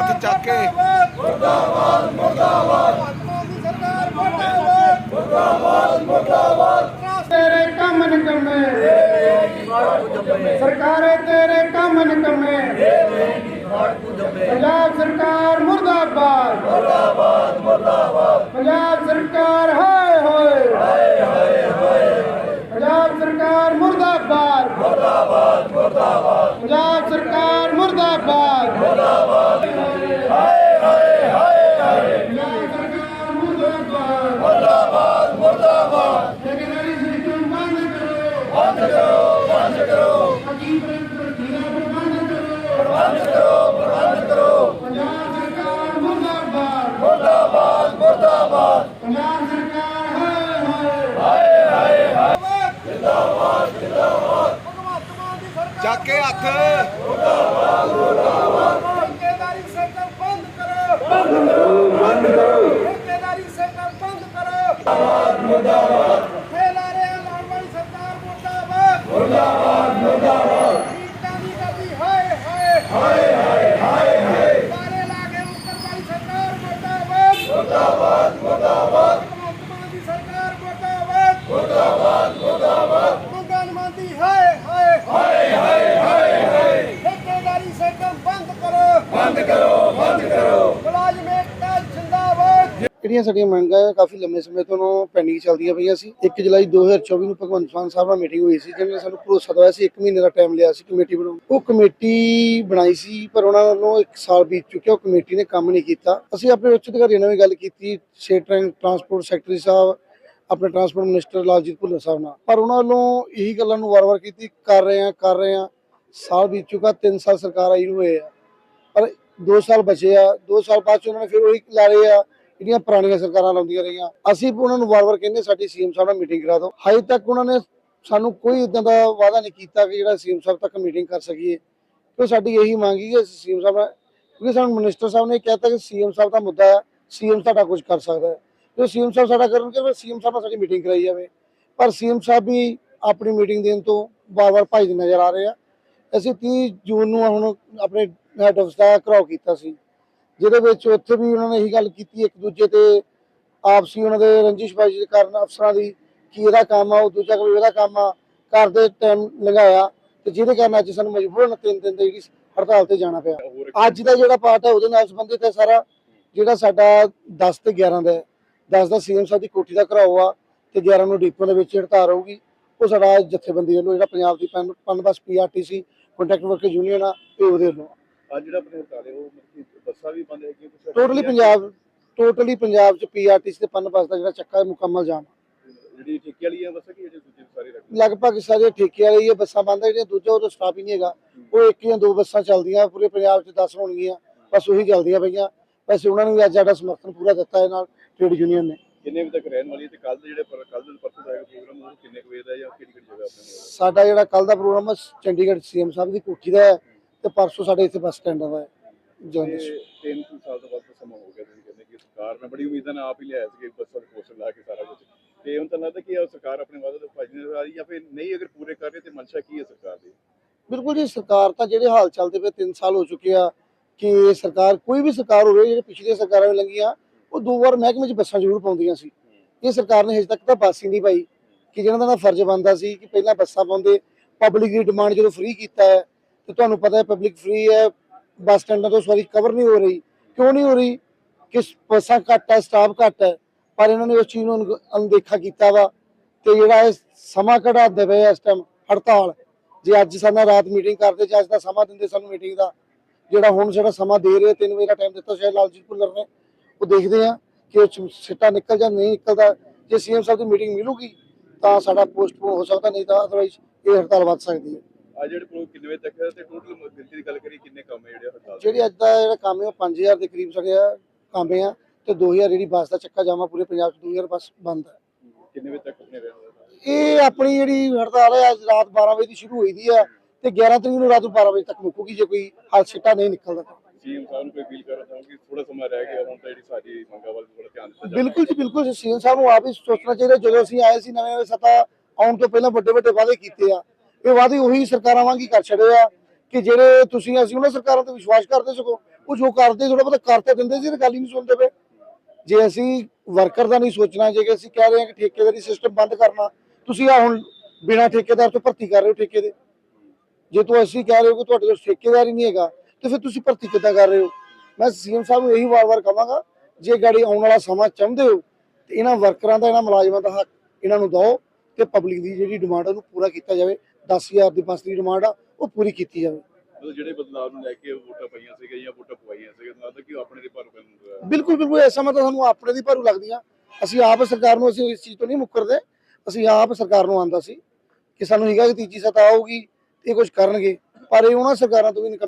ਹੱਥ ਚੱਕ ਕੇ। ਮੁਰਦਾਬਾਦ ਮੁਰਦਾਬਾਦ ਸਰਕਾਰ ਮੁਰਦਾਬਾਦ ਮੁਰਦਾਬਾਦ ਮੁਰਦਾਬਾਦ ਤੇਰੇ ਕੰਮ ਨਿਕਮੇ ਸਰਕਾਰੇ ਤੇਰੇ ਕੰਮ ਨਿਕਮੇ ਪੰਜਾਬ ਸਰਕਾਰ ਮੁਰਦਾਬਾਦ। ਮੁਰਦਾਬਾਦ ਮੁਰਦਾਬਾਦ ਪੰਜਾਬ ਸਰਕਾਰ ਹਾਏ ਹੋਏ। ਹਾਏ ਹਾਏ ਪੰਜਾਬ ਸਰਕਾਰ ਮੁਰਦਾਬਾਦ। ਮੁਰਦਾਬਾਦ ਮੁਰਦਾਬਾਦ ਪੰਜਾਬ ਸਰਕਾਰ ਮੁਰਦਾਬਾਦ ਮੁਰਦਾਬਾਦ। ਚੱਕ ਕੇ ਹੱਥ। ਠੇਕੇਦਾਰੀ ਸੈਕਟਰ ਬੰਦ ਕਰੋ। ਬੰਦ ਕਰੋ ਬੰਦ ਕਰੋ ਠੇਕੇਦਾਰੀ ਸੈਕਟਰ ਬੰਦ ਕਰੋ। ਮੁਰਦਾਬਾਦ ਮੁਰਦਾਬਾਦ। ਫੈਲਾ ਰਹੇ ਲਾਉਣ ਵਾਲੀ ਸਰਕਾਰ ਮੁਰਦਾਬਾਦ ਮੁਰਦਾਬਾਦ। ਮੁਰਦਾਬਾਦ ਕੀਟਾਂ ਦੀ ਕਰਦੀ ਹਾਏ ਹਾਏ ਹਾਏ ਹਾਏ ਹਾਏ ਹਾਏ ਸਾਰੇ ਲਾਗੇ ਉੱਤਰ ਵਾਲੀ ਸਰਕਾਰ ਮੁਰਦਾਬਾਦ ਮੁਰਦਾਬਾਦ ਮੁਰਦਾਬਾਦ ਭਗਵੰਤ ਦੀ ਸਰਕਾਰ ਮੁਰਦਾਬਾਦ ਮੁਰਦਾਬਾਦ ਮੁਰਦਾਬਾਦ ਮੰਗਲ ਮੰਦੀ ਹਾਏ ਹਾਏ ਹਾਏ ਹਾਏ ਹਾਏ ਹਾਏ ਠੇਕੇਦਾਰੀ ਸੈਕਟਰ ਬੰਦ ਕਰੋ ਬੰਦ ਕਰੋ ਬੰਦ ਕਰੋ ਮੁਲਾਜ਼ਮ ਏਕਤਾ ਜਿੰਦਾਬਾਦ ਜਿਹੜੀਆਂ ਸਾਡੀਆਂ ਮੰਗਾਂ ਹੈ ਕਾਫੀ ਲੰਮੇ ਸਮੇਂ ਤੋਂ ਪੈਂਡਿੰਗ ਚੱਲਦੀਆਂ ਪਈਆਂ ਸੀ। 1 ਜੁਲਾਈ 2024 ਨੂੰ ਭਗਵੰਤ ਮਾਨ ਸਾਹਿਬ ਨਾਲ ਮੀਟਿੰਗ ਹੋਈ ਸੀ, ਜਿਹਨਾਂ ਨੇ ਸਾਨੂੰ ਭਰੋਸਾ ਦਵਾਇਆ ਸੀ 1 ਮਹੀਨੇ ਦਾ ਟਾਈਮ ਲਿਆ ਸੀ ਕਮੇਟੀ ਬਣਾਉਣ ਉਹ ਕਮੇਟੀ ਬਣਾਈ ਸੀ, ਪਰ ਉਹਨਾਂ ਵੱਲੋਂ 1 ਸਾਲ ਬੀਤ ਚੁੱਕਿਆ, ਉਹ ਕਮੇਟੀ ਨੇ ਕੰਮ ਨਹੀਂ ਕੀਤਾ। ਅਸੀਂ ਆਪਣੇ ਉੱਚ ਅਧਿਕਾਰੀਆਂ ਨਾਲ ਵੀ ਗੱਲ ਕੀਤੀ, ਸਟੇਟ ਟਰਾਂਸਪੋਰਟ ਸੈਕਟਰੀ ਸਾਹਿਬ, ਆਪਣੇ ਟਰਾਂਸਪੋਰਟ ਮਿਨਿਸਟਰ ਲਾਲਜੀਤ ਭੁੱਲਰ ਸਾਹਿਬ ਨਾਲ। ਪਰ ਉਹਨਾਂ ਵੱਲੋਂ ਇਹੀ ਗੱਲਾਂ ਨੂੰ ਵਾਰ-ਵਾਰ ਕੀਤੀ, ਕਰ ਰਹੇ ਆ ਕਰ ਰਹੇ ਆ ਸਾਲ ਬੀਤ ਚੁੱਕਾ 3 ਸਾਲ ਸਰਕਾਰ ਆਈ ਨੂੰ ਹੋਏ ਆ। ਪਰ 2 ਸਾਲ ਬਚੇ ਆ 2 ਸਾਲ ਬਾਅਦ ਚ ਉਹਨਾਂ ਨੇ ਫਿਰ ਉਹੀ ਲਾ ਰਹੇ ਆ ਜਿਹੜੀਆਂ ਪੁਰਾਣੀਆਂ ਸਰਕਾਰਾਂ ਲਾਉਂਦੀਆਂ ਰਹੀਆਂ, ਅਸੀਂ ਵੀ ਉਹਨਾਂ ਨੂੰ ਵਾਰ-ਵਾਰ ਕਹਿੰਦੇ ਸਾਡੀ ਸੀਐਮ ਸਾਹਿਬ ਨਾਲ ਮੀਟਿੰਗ ਕਰਾ ਦਿਓ। ਹਜੇ ਤੱਕ ਉਹਨਾਂ ਨੇ ਸਾਨੂੰ ਕੋਈ ਇਦਾਂ ਦਾ ਵਾਅਦਾ ਨਹੀਂ ਕੀਤਾ ਕਿ ਜਿਹੜਾ ਸੀਐਮ ਸਾਹਿਬ ਤੱਕ ਮੀਟਿੰਗ ਕਰ ਸਕੀਏ। ਕਿਉਂ ਸਾਡੀ ਇਹੀ ਮੰਗ ਹੈ ਕਿ ਸੀਐਮ ਸਾਹਿਬ ਕਿਉਂਕਿ ਸਾਨੂੰ ਮਿਨਿਸਟਰ ਸਾਹਿਬ ਨੇ ਕਹਿਤਾ ਕਿ ਸੀਐਮ ਸਾਹਿਬ ਦਾ ਮੁੱਦਾ ਹੈ, ਸੀਐਮ ਸਾਡਾ ਕੁਝ ਕਰ ਸਕਦਾ ਹੈ। ਜੇ ਸੀਐਮ ਸਾਹਿਬ ਸਾਡਾ ਕਰਨਗੇ, ਫਿਰ ਸੀਐਮ ਸਾਹਿਬ ਨਾਲ ਸਾਡੀ ਮੀਟਿੰਗ ਕਰਾਈ ਜਾਵੇ। ਪਰ ਸੀਐਮ ਸਾਹਿਬ ਵੀ ਆਪਣੀ ਮੀਟਿੰਗ ਦੇਣ ਤੋਂ ਵਾਰ-ਵਾਰ ਭੱਜਦੇ ਨਜ਼ਰ ਆ ਰਹੇ ਆ। ਅਸੀਂ 30 ਜੂਨ ਨੂੰ ਹੁਣ ਆਪਣੇ ਹੈਡ ਆਫਿਸ ਦਾ ਘਰਾਓ ਕੀਤਾ ਸੀ। ਜਿਹਦੇ ਵਿੱਚ ਉੱਥੇ ਵੀ ਉਹਨਾਂ ਨੇ ਇਹੀ ਗੱਲ ਕੀਤੀ ਇੱਕ ਦੂਜੇ ਤੇ ਆਪਸੀ ਉਹਨਾਂ ਦੇ ਰੰਜਿਸ਼ਬਾਜ਼ੀ ਦੇ ਕਾਰਨ ਅਫਸਰਾਂ ਦੀ ਕੀ ਇਹਦਾ ਕੰਮ ਆ ਉਹ ਦੂਜਾ ਕੋਈ ਇਹਦਾ ਕੰਮ ਆ ਕਰਦੇ ਟਾਈਮ ਲੰਘਾਇਆ ਤੇ ਜਿਹਦੇ ਕਾਰਨ ਅੱਜ ਸਾਨੂੰ ਮਜਬੂਰਨ ਤਿੰਨ ਦਿਨ ਦੀ ਹੜਤਾਲ ਤੇ ਜਾਣਾ ਪਿਆ। ਅੱਜ ਦਾ ਜਿਹੜਾ ਪਾਰਟ ਹੈ ਉਹਦੇ ਨਾਲ ਸੰਬੰਧਿਤ ਹੈ ਸਾਰਾ ਜਿਹੜਾ ਸਾਡਾ 10 ਤੇ 11 ਦਾ ਹੈ। 10 ਦਾ ਸੀਐਮ ਸਾਹਿਬ ਦੀ ਕੋਠੀ ਦਾ ਘਰਾਓ ਆ ਤੇ 11 ਨੂੰ ਡੀਪੋ ਦੇ ਵਿੱਚ ਹੜਤਾਲ ਰਹੂਗੀ ਉਹ ਸਾਡਾ ਜਥੇਬੰਦੀ ਵੱਲੋਂ ਜਿਹੜਾ ਪੰਜਾਬ ਦੀ ਪਨ ਪਨ bus PRTC contract worker union ਆ ਇਹ ਉਹਦੇ ਵੱਲੋਂ ਅੱਜ ਜਿਹੜਾ ਆਪਣੇ ਹੜਤਾਲ ਹੈ ਉਹ ਮਤਲਬ ਬੱਸਾਂ ਵੀ ਬੰਦ ਹੈਗੀਆਂ ਕੁਛ ਟੋਟਲੀ ਪੰਜਾਬ ਟੋਟਲੀ ਪੰਜਾਬ ਚ ਪੀਆਰਟੀਸੀ ਤੇ ਪਨ ਬੱਸ ਦਾ ਜਿਹੜਾ ਚੱਕਾ ਹੈ ਮੁਕੰਮਲ ਜਾਮ। ਜਿਹੜੀ ਠੇਕੇ ਵਾਲੀਆਂ ਬੱਸਾਂ ਕਿ ਜਿਹੜੇ ਦੂਜੇ ਸਾਰੇ ਰੱਖ ਲਗਭਗ ਸਾਰੇ ਠੇਕੇ ਵਾਲੇ ਹੀ ਬੱਸਾਂ ਬੰਦ ਹੈ ਜਿਹੜੀਆਂ ਦੂਜਾ ਉਹ ਸਟਾਪ ਹੀ ਨਹੀਂ ਹੈਗਾ। ਉਹ ਇੱਕ ਜਾਂ ਦੋ ਬੱਸਾਂ ਚੱਲਦੀਆਂ ਪੂਰੇ ਪੰਜਾਬ ਚ 10 ਹੋਣਗੀਆਂ ਬਸ ਉਹੀ ਚੱਲਦੀਆਂ ਪਈਆਂ। ਵੈਸੇ ਉਹਨਾਂ ਨੂੰ ਵੀ ਅੱਜ ਸਾਡਾ ਸਮਰਥਨ ਪੂਰਾ ਦਿੱਤਾ ਹੈ ਨਾਲ ਟ੍ਰੇਡ ਯੂਨੀਅਨ ਨੇ। ਕਿੰਨੇ ਵਜੇ ਤੱਕ ਰਹਿਣ ਵਾਲੀ ਹੈ ਤੇ ਕੱਲ ਦੇ ਜਿਹੜੇ ਕੱਲ ਦੇ ਪਰਸੋਂ ਦਾ ਪ੍ਰੋਗਰਾਮ ਉਹ ਕਿੰਨੇ ਵਜੇ ਦਾ ਹੈ ਜਾਂ ਕਿਹੜੀ ਕਿਹੜੀ ਜਗ੍ਹਾ ਆਪਣੇ ਸਾਡਾ ਜਿਹੜਾ ਕੱਲ ਦਾ ਪ੍ਰੋਗਰਾਮ ਹੈ ਚੰਡੀਗੜ੍ਹ ਸੀਐਮ ਸਾਹਿਬ ਦੀ ਕੋਠੀ ਦਾ ਹੈ। ਤੇ ਪਰਸੋਂ ਸਾਡੇ ਇੱਥੇ ਬੱਸ ਸਟੈਂਡ ਦਾ ਤੇ ਤਿੰਨ ਕੁ ਸਾਲ ਤੋਂ ਬਾਅਦ ਦਾ ਸਮਾਂ ਹੋ ਗਿਆ ਤੁਸੀਂ ਕਹਿੰਦੇ ਕਿ ਸਰਕਾਰ ਨੇ ਬੜੀ ਉਮੀਦਾਂ ਨਾਲ ਆਪ ਹੀ ਲਿਆਇਆ ਸੀ ਕਿ ਬੱਸਾਂ ਦੇ ਪੋਸਟਰ ਲਾ ਕੇ ਸਾਰਾ ਕੁਝ ਤੇ ਹੁਣ ਤਾਂ ਲੱਗਦਾ ਕਿ ਇਹ ਸਰਕਾਰ ਆਪਣੇ ਵਾਅਦੇ ਤੋਂ ਭੱਜ ਨਹੀਂ ਰਹੀ ਜਾਂ ਫਿਰ ਨਹੀਂ ਅਗਰ ਪੂਰੇ ਕਰ ਰਹੀ ਤੇ ਮਨਸ਼ਾ ਕੀ ਹੈ ਸਰਕਾਰ ਦੀ? ਬਿਲਕੁਲ ਜੀ ਸਰਕਾਰ ਤਾਂ ਜਿਹੜੇ ਹਾਲ ਚੱਲਦੇ ਪਏ 3 ਸਾਲ ਹੋ ਚੁੱਕੇ ਆ ਕਿ ਇਹ ਸਰਕਾਰ ਕੋਈ ਵੀ ਸਰਕਾਰ ਹੋਵੇ ਜਿਹੜੇ ਪਿਛਲੀਆਂ ਸਰਕਾਰਾਂ ਵੀ ਲੰਘੀਆਂ ਉਹ ਦੋ ਵਾਰ ਮਹਿਕਮੇ 'ਚ ਬੱਸਾਂ ਜ਼ਰੂਰ ਪਾਉਂਦੀਆਂ ਸੀ। ਇਹ ਸਰਕਾਰ ਨੇ ਹਜੇ ਤੱਕ ਤਾਂ ਬੱਸ ਹੀ ਨਹੀਂ ਪਾਈ ਕਿ ਜਿਹਨਾਂ ਦਾ ਨਾ ਫਰਜ਼ ਬਣਦਾ ਸੀ ਕਿ ਪਹਿਲਾਂ ਬੱਸਾਂ ਪਾਉਂਦੇ ਪਬਲਿਕ ਦੀ ਡਿਮਾਂਡ ਜਦੋਂ ਫ੍ਰੀ ਕੀਤਾ ਹੈ ਤੇ ਤੁਹਾਨੂੰ ਪਤਾ ਹੈ ਪਬਲਿਕ ਫ੍ਰੀ ਹੈ ਬੱਸ ਸਟੈਂਡਾਂ ਤੋਂ ਸਵਾਰੀ ਕਵਰ ਨਹੀਂ ਹੋ ਰਹੀ। ਕਿਉਂ ਨਹੀਂ ਹੋ ਰਹੀ? ਕਿ ਬੱਸਾਂ ਘੱਟ ਹੈ ਸਟਾਫ ਘੱਟ ਹੈ, ਪਰ ਇਹਨਾਂ ਨੇ ਉਸ ਚੀਜ਼ ਨੂੰ ਅਣਗ- ਅਣਦੇਖਾ ਕੀਤਾ ਵਾ ਤੇ ਜਿਹੜਾ ਇਹ ਸਮਾਂ ਕਢਾਉਂਦੇ ਪਏ ਇਸ ਟਾਈਮ ਹੜਤਾਲ, ਜੇ ਅੱਜ ਸਾਨੂੰ ਰਾਤ ਮੀਟਿੰਗ ਕਰਦੇ ਜਾਂ ਅੱਜ ਦਾ ਸਮਾਂ ਦਿੰਦੇ ਸਾਨੂੰ ਮੀਟਿੰਗ ਦਾ, ਜਿਹੜਾ ਹੁਣ ਜਿਹੜਾ ਸਮਾਂ ਦੇ ਰਹੇ 3 ਵਜੇ ਦਾ ਟਾਈਮ ਦਿੱਤਾ ਸ਼ਾਇਦ ਲਾਲਜੀਤ ਭੁੱਲਰ ਨੇ, ਉਹ ਦੇਖਦੇ ਆ ਕਿ ਉਹ ਸਿੱਟਾ ਨਿਕਲ ਜਾਂ ਨਹੀਂ ਨਿਕਲਦਾ, ਜੇ ਸੀਐਮ ਸਾਹਿਬ ਦੀ ਮੀਟਿੰਗ ਮਿਲੂਗੀ ਤਾਂ ਸਾਡਾ ਪੋਸਟਪੋਨ ਹੋ ਸਕਦਾ, ਨਹੀਂ ਤਾਂ ਅਦਰਵਾਈਜ਼ ਇਹ ਹੜਤਾਲ ਵੱਧ ਸਕਦੀ ਹੈ। ਆ ਜਿਹੜੇ ਪ੍ਰੋ ਕਿੰਨੇ ਵਜੇ ਤੱਕ ਹੈ ਤੇ ਟੋਟਲ ਗਿਣਤੀ ਦੀ ਗੱਲ ਕਰੀ ਕਿੰਨੇ ਕੰਮ ਹੈ ਜਿਹੜੇ ਹੜਤਾਲ ਦੇ? ਜਿਹੜੀ ਅੱਜ ਦਾ ਜਿਹੜਾ ਕੰਮ ਹੈ ਉਹ 5000 ਦੇ ਕਰੀਬ ਸਾਡੇ ਕੰਮ ਆ ਤੇ 2000 ਜਿਹੜੀ ਬੱਸ ਦਾ ਚੱਕਾ ਜਾਮਾ ਪੂਰੇ ਪੰਜਾਬ 'ਚ 2000 ਬੱਸ ਬੰਦ ਹੈ ਕਿੰਨੇ ਵਜੇ ਤੱਕ ਆਪਣੇ ਰਹਿਣ ਇਹ ਆਪਣੀ ਜਿਹੜੀ ਹੜਤਾਲ ਹੈ ਅੱਜ ਰਾਤ 12 ਵਜੇ ਦੀ ਸ਼ੁਰੂ ਹੋਈ ਦੀ ਹੈ ਤੇ 11 ਤਰੀਕ ਨੂੰ ਰਾਤ ਨੂੰ 12 ਵਜੇ ਤੱਕ ਮੁੱਕੂਗੀ ਜੇ ਕੋਈ ਹਾਲ ਸਿੱਟਾ ਨਹੀਂ ਨਿਕਲਦਾ। ਸੀਐਮ ਸਾਹਿਬ ਨੂੰ ਕੋਈ ਅਪੀਲ ਕਰਨਾ ਚਾਹੁੰਦਾ ਕਿ ਥੋੜਾ ਸਮਾਂ ਰਹਿ ਗਿਆ ਹੁਣ ਤਾਂ ਜਿਹੜੀ ਸਾਡੀ ਮੰਗਾਂ ਵੱਲ ਥੋੜਾ ਧਿਆਨ ਦਿੱਤਾ ਜਾਵੇ। ਬਿਲਕੁਲ ਜੀ ਬਿਲਕੁਲ ਸੀਐਮ ਸਾਹਿਬ ਨੂੰ ਆਪ ਹੀ ਸੋਚਣਾ ਚਾਹੀਦਾ ਜਦੋਂ ਅਸੀਂ ਆਏ ਸੀ ਨਵੇਂ ਨਵੇਂ ਸੱਤਾ ਆਉਣ ਤੋਂ ਪਹਿਲਾਂ ਵੱਡੇ ਵੱਡੇ ਵਾਅਦੇ ਕੀਤੇ ਆ ਇਹ ਵਾਅਦੇ ਉਹੀ ਸਰਕਾਰਾਂ ਵਾਂਗ ਹੀ ਕਰ ਛੱਡੇ ਆ ਕਿ ਜਿਹੜੇ ਤੁਸੀਂ ਅਸੀਂ ਉਹਨਾਂ ਸਰਕਾਰਾਂ ਤੇ ਵਿਸ਼ਵਾਸ ਕਰਦੇ ਸਕੋ ਉਹ ਜੋ ਕਰਦੇ ਥੋੜਾ ਬਹੁਤਾ ਕਰ ਦਿੰਦੇ ਸੀ ਤੇ ਗੱਲ ਹੀ ਨਹੀਂ ਸੁਣਦੇ ਪਏ। ਜੇ ਅਸੀਂ ਵਰਕਰ ਦਾ ਨਹੀਂ ਸੋਚਣਾ, ਜੇ ਅਸੀਂ ਕਹਿ ਰਹੇ ਹਾਂ ਕਿ ਠੇਕੇਦਾਰੀ ਸਿਸਟਮ ਬੰਦ ਕਰਨਾ, ਤੁਸੀਂ ਆ ਹੁਣ ਬਿਨਾਂ ਠੇਕੇਦਾਰ ਤੋਂ ਭਰਤੀ ਕਰ ਰਹੇ ਹੋ ਠੇਕੇ ਦੇ। ਜੇ ਤੂੰ ਅਸੀਂ ਕਹਿ ਰਹੇ ਹੋ ਕਿ ਤੁਹਾਡੇ ਕੋਲ ਠੇਕੇਦਾਰ ਹੀ ਨਹੀਂ ਹੈਗਾ, ਤੇ ਫਿਰ ਤੁਸੀਂ ਭਰਤੀ ਕਿੱਦਾਂ ਕਰ ਰਹੇ ਹੋ? ਮੈਂ ਸੀਐਮ ਸਾਹਿਬ ਨੂੰ ਇਹੀ ਵਾਰ-ਵਾਰ ਕਹਾਂਗਾ, ਜੇ ਗਾੜੀ ਆਉਣ ਵਾਲਾ ਸਮਾਂ ਚਾਹੁੰਦੇ ਹੋ, ਤੇ ਇਹਨਾਂ ਵਰਕਰਾਂ ਦਾ ਇਹਨਾਂ ਮੁਲਾਜ਼ਮਾਂ ਦਾ ਹੱਕ ਇਹਨਾਂ ਨੂੰ ਦਿਓ, ਤੇ ਪਬਲਿਕ ਦੀ ਜਿਹੜੀ ਡਿਮਾਂਡ ਉਹਨੂੰ ਪੂਰਾ ਕੀਤਾ ਜਾਵੇ। 10000 ਦੀ ਬੱਸ ਦੀ ਡਿਮਾਂਡ ਆ ਉਹ ਪੂਰੀ ਕੀਤੀ ਜਾਵੇ। ਮਤਲਬ ਜਿਹੜੇ ਬਦਲਾਅ ਨੂੰ ਲੈ ਕੇ ਵੋਟਾਂ ਪਈਆਂ ਸੀਗੀਆਂ ਜਾਂ ਵੋਟਾਂ ਪਵਾਈਆਂ ਸੀਗੀਆਂ ਤਾਂ ਲੱਗਦਾ ਕਿ ਉਹ ਆਪਣੇ ਦੇ ਪਰ ਪੈਣ ਬਿਲਕੁਲ ਬਿਲਕੁਲ ਐਸਾ ਮੈਂ ਤਾਂ ਸਾਨੂੰ ਆਪਣੇ ਦੀ ਭਾਰੂ ਲੱਗਦੀਆਂ। ਅਸੀਂ ਆਪ ਸਰਕਾਰ ਨੂੰ ਅਸੀਂ ਇਸ ਚੀਜ਼ ਤੋਂ ਨਹੀਂ ਮੁੱਕਰਦੇ। ਅਸੀਂ ਆਪ ਸਰਕਾਰ ਨੂੰ ਆਂਦਾ ਸੀ ਕਿ ਸਾਨੂੰ ਹੈਗਾ ਕਿ ਤੀਜੀ ਸੱਤਾ ਆਊਗੀ ਤੇ ਇਹ ਕੁਝ ਕਰਨਗੇ। ਪਰ ਇਹ ਉਹਨਾਂ ਸਰਕਾਰਾਂ ਤੋਂ ਵੀ